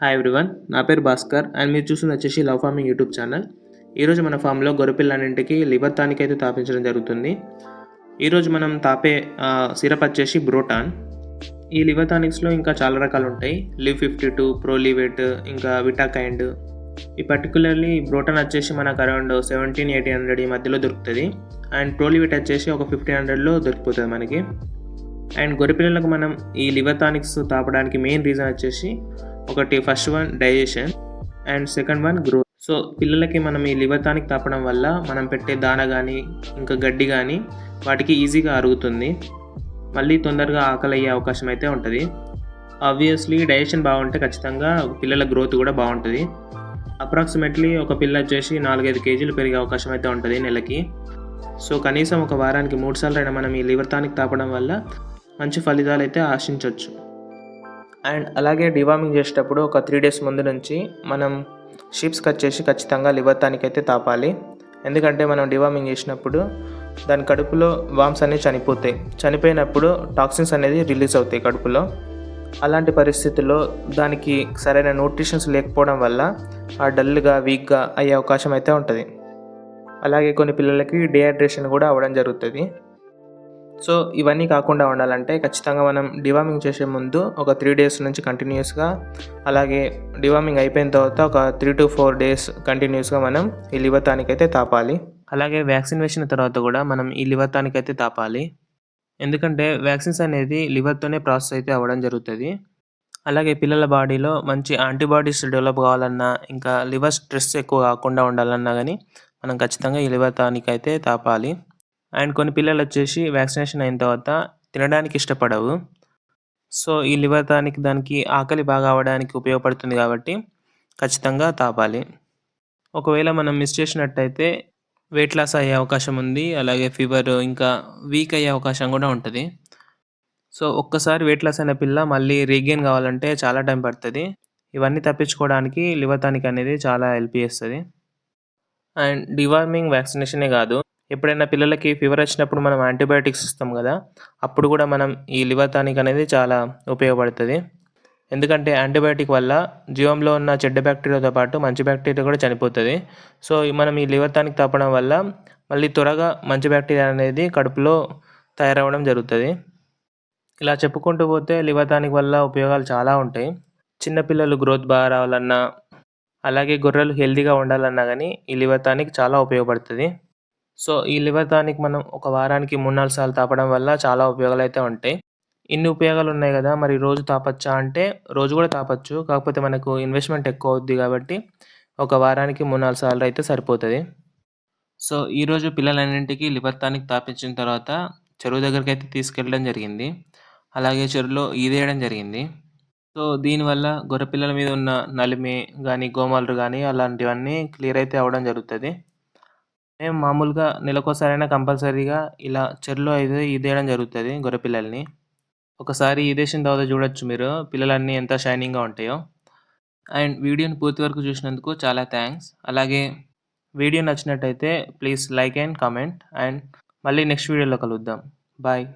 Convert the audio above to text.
Hi everyone నా పేరు Bhaskar and మీరు చూస్తుంది వచ్చేసి లవ్ ఫార్మింగ్ యూట్యూబ్ ఛానల్. ఈరోజు మన ఫామ్లో గొర్రెపిల్లన్నింటికి లివర్ టానిక్ అయితే తాపించడం జరుగుతుంది. ఈరోజు మనం తాపే సిరప్ వచ్చేసి బ్రోటాన్. ఈ లివర్ టానిక్స్లో ఇంకా చాలా రకాలు ఉంటాయి. లివ్ ఫిఫ్టీ టూ ప్రోలివేట్ ఇంకా విటాకైండ్ ఈ పర్టికులర్లీ బ్రోటాన్ వచ్చేసి మనకు అరౌండ్ సెవెంటీన్ ఎయిటీన్ హండ్రెడ్ ఈ మధ్యలో దొరుకుతుంది. అండ్ ప్రోలివేట్ వచ్చేసి ఒక ఫిఫ్టీన్ హండ్రెడ్లో దొరికిపోతుంది మనకి. అండ్ గొర్రెపిల్లలకు మనం ఈ లివర్ టానిక్స్ తాపడానికి మెయిన్ రీజన్ వచ్చేసి ఒకటి first one digestion and second one growth so పిల్లలకి మనం ఈ లివర్ టానిక్ తాపడం వల్ల మనం పెట్టే దాన కానీ ఇంకా గడ్డి కానీ వాటికి ఈజీగా అరుగుతుంది. మళ్ళీ తొందరగా ఆకలి అయ్యే అవకాశం అయితే ఉంటుంది. ఆబ్వియస్లీ డైజెషన్ బాగుంటే ఖచ్చితంగా పిల్లల గ్రోత్ కూడా బాగుంటుంది. అప్రాక్సిమేట్లీ ఒక పిల్ల వచ్చేసి నాలుగైదు కేజీలు పెరిగే అవకాశం అయితే ఉంటుంది నెలకి. సో కనీసం ఒక వారానికి మూడు సార్లు అయినా మనం ఈ లివర్ టానిక్ తాపడం వల్ల మంచి ఫలితాలు అయితే ఆశించవచ్చు అండ్ అలాగే డివార్మింగ్ చేసేటప్పుడు ఒక త్రీ డేస్ ముందు నుంచి మనం షీప్స్కి వచ్చేసి ఖచ్చితంగా లివర్ టానిక్ అయితే తాపాలి. ఎందుకంటే మనం డివార్మింగ్ చేసినప్పుడు దాని కడుపులో వామ్స్ అనేవి చనిపోతాయి. చనిపోయినప్పుడు టాక్సిన్స్ అనేది రిలీజ్ అవుతాయి కడుపులో. అలాంటి పరిస్థితుల్లో దానికి సరైన న్యూట్రిషన్స్ లేకపోవడం వల్ల ఆ డల్గా వీక్గా అయ్యే అవకాశం అయితే ఉంటుంది. అలాగే కొన్ని పిల్లలకి డిహైడ్రేషన్ కూడా అవ్వడం జరుగుతుంది. సో ఇవన్నీ కాకుండా ఉండాలంటే ఖచ్చితంగా మనం డివార్మింగ్ చేసే ముందు ఒక త్రీ డేస్ నుంచి కంటిన్యూస్గా అలాగే డివార్మింగ్ అయిపోయిన తర్వాత ఒక త్రీ టు ఫోర్ డేస్ కంటిన్యూస్గా మనం ఈ లివర్ టానిక్ అయితే తాపాలి. అలాగే వ్యాక్సిన్ వేసిన తర్వాత కూడా మనం ఈ లివర్ టానిక్ అయితే తాపాలి. ఎందుకంటే వ్యాక్సిన్స్ అనేది లివర్తోనే ప్రాసెస్ అయితే అవ్వడం జరుగుతుంది. అలాగే పిల్లల బాడీలో మంచి యాంటీబాడీస్ డెవలప్ కావాలన్నా ఇంకా లివర్ స్ట్రెస్ ఎక్కువ కాకుండా ఉండాలన్నా కానీ మనం ఖచ్చితంగా ఈ లివర్ టానిక్ అయితే తాపాలి. అండ్ కొన్ని పిల్లలు వచ్చేసి వ్యాక్సినేషన్ అయిన తర్వాత తినడానికి ఇష్టపడవు. సో ఈ లివర్ దానికి దానికి ఆకలి బాగా అవ్వడానికి ఉపయోగపడుతుంది కాబట్టి ఖచ్చితంగా తాపాలి. ఒకవేళ మనం మిస్ చేసినట్టయితే వెయిట్ లాస్ అయ్యే అవకాశం ఉంది. అలాగే ఫీవర్ ఇంకా వీక్ అయ్యే అవకాశం కూడా ఉంటుంది. సో ఒక్కసారి వెయిట్ లాస్ అయిన పిల్ల మళ్ళీ రీగెయిన్ కావాలంటే చాలా టైం పడుతుంది. ఇవన్నీ తప్పించుకోవడానికి లివర్ టానిక్ అనేది చాలా హెల్ప్ చేస్తుంది. అండ్ డివార్మింగ్ వ్యాక్సినేషనే కాదు. ఎప్పుడైనా పిల్లలకి ఫీవర్ వచ్చినప్పుడు మనం యాంటీబయాటిక్స్ ఇస్తాం కదా అప్పుడు కూడా మనం ఈ లివర్ టానిక్ అనేది చాలా ఉపయోగపడుతుంది. ఎందుకంటే యాంటీబయాటిక్ వల్ల జీవంలో ఉన్న చెడ్డ బ్యాక్టీరియాతో పాటు మంచి బ్యాక్టీరియా కూడా చనిపోతుంది. సో మనం ఈ లివర్ టానిక్ తాపడం వల్ల మళ్ళీ త్వరగా మంచి బ్యాక్టీరియా అనేది కడుపులో తయారవడం జరుగుతుంది. ఇలా చెప్పుకుంటూ పోతే లివర్ టానిక్ వల్ల ఉపయోగాలు చాలా ఉంటాయి. చిన్నపిల్లలు గ్రోత్ బాగా రావాలన్నా అలాగే గొర్రెలు హెల్తీగా ఉండాలన్నా కానీ ఈ లివర్ టానిక్ చాలా ఉపయోగపడుతుంది. సో ఈ లివర్ టానిక్ మనం ఒక వారానికి మూడు నాలుగు సార్లు తాపడం వల్ల చాలా ఉపయోగాలు అయితే ఉంటాయి. ఇన్ని ఉపయోగాలు ఉన్నాయి కదా మరి రోజు తాపచ్చా అంటే రోజు కూడా తాపచ్చు. కాకపోతే మనకు ఇన్వెస్ట్మెంట్ ఎక్కువ అవుద్ది కాబట్టి ఒక వారానికి మూడు నాలుగు సార్లు అయితే సరిపోతుంది. సో ఈరోజు పిల్లలన్నింటికి లివర్ టానిక్ తాపించిన తర్వాత చెరువు దగ్గరికి అయితే తీసుకెళ్ళడం జరిగింది. అలాగే చెరువులో ఈదేయడం జరిగింది. సో దీనివల్ల గొర్రె పిల్లల మీద ఉన్న నలిమి కానీ గోమాలు కానీ అలాంటివన్నీ క్లియర్ అయితే అవ్వడం జరుగుతుంది. మేము మామూలుగా నెలకోసారైనా కంపల్సరీగా ఇలా చెరువులో అయితే ఈదేయడం జరుగుతుంది గొర్రె పిల్లల్ని. ఒకసారి ఈదేసిన తర్వాత చూడొచ్చు మీరు పిల్లలన్నీ ఎంత షైనింగ్గా ఉంటాయో. అండ్ వీడియోని పూర్తి వరకు చూసినందుకు చాలా థ్యాంక్స్. అలాగే వీడియో నచ్చినట్టయితే please like and comment and మళ్ళీ నెక్స్ట్ వీడియోలో కలుద్దాం. బాయ్.